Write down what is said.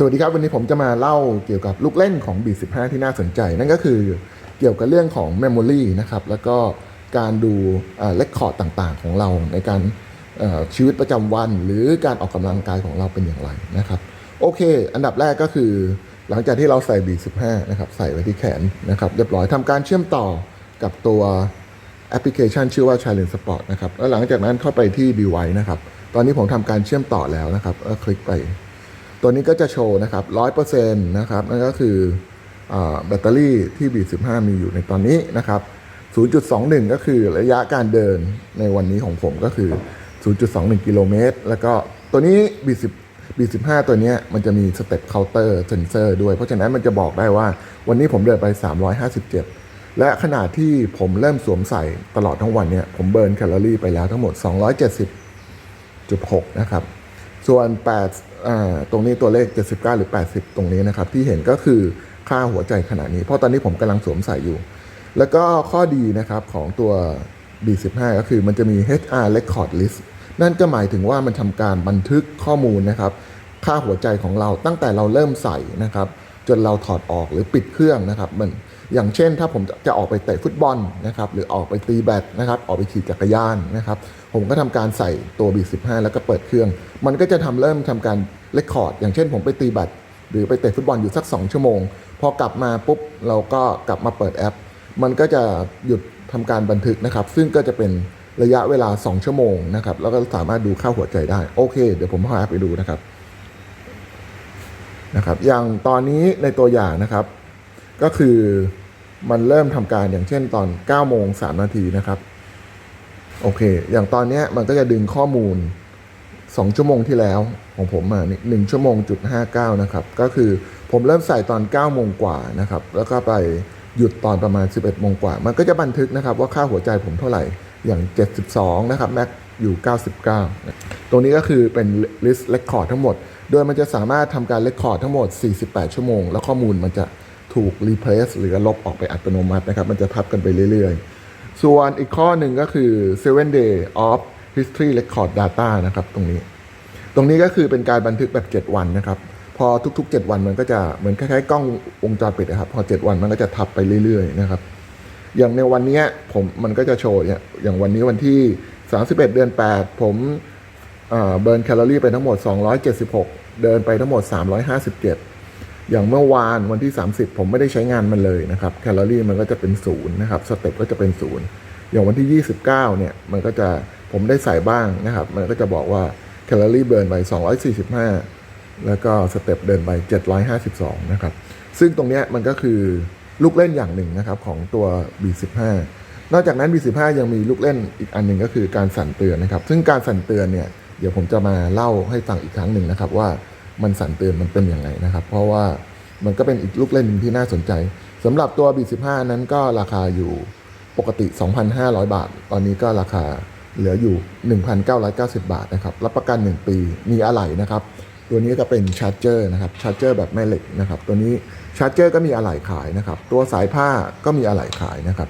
สวัสดีครับ วันนี้ผมจะมาเล่าเกี่ยวกับลูกเล่นของ B15 ที่น่าสนใจ นั่นก็คือเกี่ยวกับเรื่องของ Memory นะครับ แล้วก็การดูเลคคอร์ดต่างๆ ของเราในการชีวิตประจำวัน หรือการออกกำลังกายของเราเป็นอย่างไรนะครับ โอเค อันดับแรกก็คือ หลังจากที่เราใส่ B15 นะครับใส่ไว้ที่แขนนะครับเรียบร้อยทำการเชื่อมต่อกับตัวแอปพลิเคชันชื่อว่า Challenge Sport นะครับแล้วหลังจากนั้นเข้าไปที่ device นะครับตอนนี้ผมทำการเชื่อมต่อแล้วนะครับก็คลิกไป ตัวนี้ก็จะโชว์นะครับ100%นะครับนั่นก็คืออแบตเตอรี่ที่ B15 มีอยู่ในตอนนี้นะครับ 0.21 ก็คือระยะการเดินในวันนี้ของผมก็คือ 0.21 กิโลเมตร แล้วก็ตัวนี้ B10 B15 ตัวนี้มันจะมีสเต็ปเคาน์เตอร์เซนเซอร์ด้วย เพราะฉะนั้นมันจะบอกได้ว่าวันนี้ผมเดินไป 357 และขณะที่ผมเริ่มสวมใส่ตลอดทั้งวันเนี่ยผมเบิร์นแคลอรี่ไปแล้วทั้งหมด 270.6 นะครับ ส่วน8ตรงนี้ตัวเลข 79 หรือ 80 ตรงนี้นะครับ ที่เห็นก็คือค่าหัวใจขณะนี้ เพราะตอนนี้ผมกำลังสวมใส่อยู่ แล้วก็ข้อดีนะครับของตัว B15 ก็คือมันจะมี HR Record List นั่นก็หมายถึงว่ามันทำการบันทึกข้อมูลนะครับ ค่าหัวใจของเราตั้งแต่เราเริ่มใส่นะครับ จนเราถอดออกหรือปิดเครื่องนะครับมัน อย่างเช่นถ้าผมจะออกไปเตะฟุตบอลนะครับหรือออกไปตีแบดนะครับออกไปขี่จักรยานนะครับผมก็ทำการใส่ตัว B15 แล้วก็เปิดเครื่อง มันก็จะทำเริ่มทำการเลคคอร์ดอย่างเช่นผมไปตีแบดหรือไปเตะฟุตบอลอยู่สัก 2 ชั่วโมง พอกลับมาปุ๊บเราก็กลับมาเปิดแอป มันก็จะหยุดทำการบันทึกนะครับ ซึ่งก็จะเป็นระยะเวลา 2 ชั่วโมงนะครับแล้วก็สามารถดูค่าหัวใจได้โอเค เดี๋ยวผมพาไปดูนะครับนะครับอย่างตอนนี้ในตัวอย่างนะครับ ก็คือมันเริ่มทำการอย่างเช่นตอน9โมง3นาทีนะครับ โอเค อย่างตอนนี้มันก็จะดึงข้อมูล 2 ชั่วโมงที่แล้วของผมมาหนึ่งชั่วโมงจุดห้าเก้านะครับ ก็คือผมเริ่มใส่ตอน9โมงกว่านะครับ แล้วก็ไปหยุดตอนประมาณ 11โมงกว่า มันก็จะบันทึกนะครับว่าค่าหัวใจผมเท่าไหร่ อย่าง 72 นะครับ แม็กอยู่ 99 ตรงนี้ก็คือเป็น list record ทั้งหมด โดยมันจะสามารถทำการ record ทั้งหมด 48 ชั่วโมง แล้วข้อมูลมันจะ ถูก replace หรือลบออกไปอัตโนมัตินะครับ มันจะทับกันไปเรื่อยๆ ส่วนอีกข้อหนึ่งก็คือ 7 day of history record data นะครับ ตรงนี้ ตรงนี้ก็คือเป็นการบันทึกแบบ 7 วันนะครับ พอทุกๆ 7 วันมันก็จะเหมือนคล้ายๆกล้องวงจรปิดนะครับ พอ 7 วันมันก็จะทับไปเรื่อยๆนะครับ อย่างในวันนี้ผมมันก็จะโชว์เนี่ยอย่างวันนี้วันที่ 31 เดือน 8 ผมเอ่อเบิร์นแคลอรี่ไปทั้งหมด 276 เดินไปทั้งหมด 357 อย่างเมื่อวานวันที่ 30 ผมไม่ได้ใช้งานมันเลยนะครับแคลอรี่มันก็จะเป็นศูนย์นะครับสเต็ปก็จะเป็นศูนย์อย่างวันที่ 29 เนี่ยมันก็จะผมได้ใส่บ้างนะครับ มันก็จะบอกว่าแคลอรี่เบิร์นไป 245 แล้วก็สเต็ปเดินไป 752 นะครับ ซึ่งตรงนี้มันก็คือลูกเล่นอย่างหนึ่งนะครับของตัว B15 นอกจากนั้น B15 ยังมีลูกเล่นอีกอันหนึ่งก็คือการสั่นเตือนนะครับ ซึ่งการสั่นเตือนเนี่ยเดี๋ยวผมจะมาเล่าให้ฟังอีกครั้งหนึ่งนะครับว่า มันสั่นเตือนมันเป็นอยังไงนะครับ เพราะว่ามันก็เป็นอีกลูกเล่นหนึ่งที่น่าสนใจสำหรับตัว B15 นั้นก็ราคาอยู่ปกติ 2,500 บาท ตอนนี้ก็ราคาเหลืออยู่ 1,990 บาทนะครับ รับประกัน 1 ปี มีอะไหล่นะครับ ตัวนี้ก็เป็นชาร์จเจอร์นะครับ ชาร์จเจอร์แบบแม่เหล็กนะครับ ตัวนี้ชาร์จเจอร์ก็มีอะไหล่ขายนะครับ ตัวสายผ้าก็มีอะไหล่ขายนะครับ